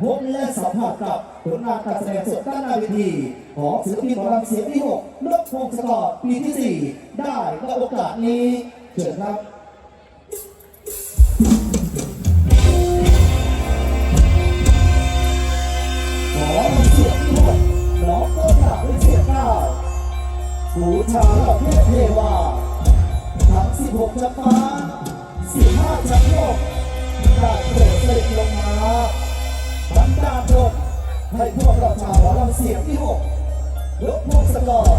พบและสัมผัสกับผลงานการแสดงสดด้านหน้าเวทีของศิลปินหมอลำเสียงที่หกนกพงศกรปีที่สี่ได้ในโอกาสนี้เชิญครับขอเสียงที่หกน้องต้นหลักเสียงเก้าบูชาเหล่าเทพเทวาทั้ง16ชั้นฟ้า15ชั้นโลกได้โปรดเสด็จลงมา บันดาดให้พวกเราชาวหมอลำเสียงที่หกยกพงศกร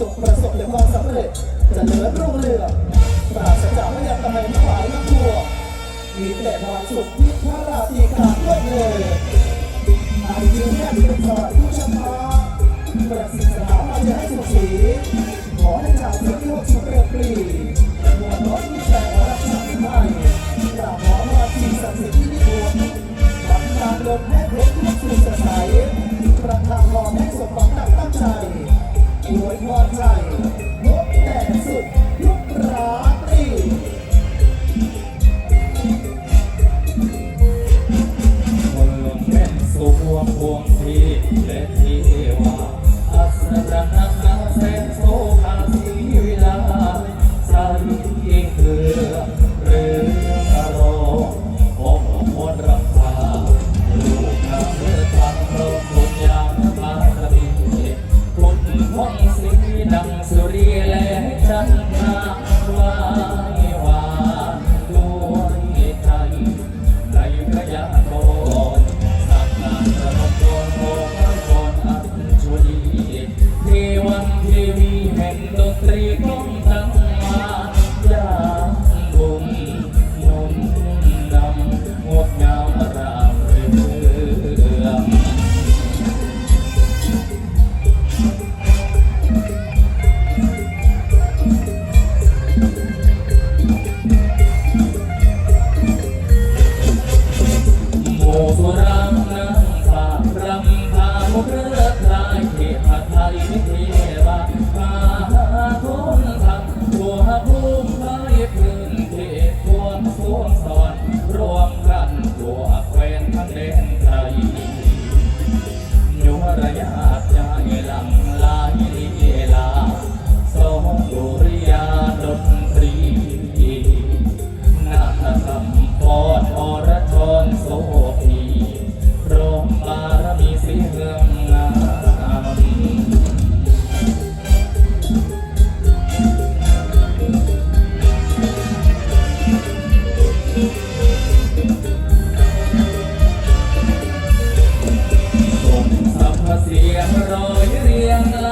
จงประสบแต่ความสำเร็จจะเจริญรุ่งเรืองปราศจากพยาตภัยทั้งหลายทั้งปวงมีแต่ความสุขที่พระราตรีการเลิศเลยอายุแม่เป็นสวัสดิ์ผู้ชนะประสิทธิ์สถามาจะให้สุขสีขอให้ชาวเสียงที่หกสุขเรียบปรี อวยพอใจ เสียงโอยเรียง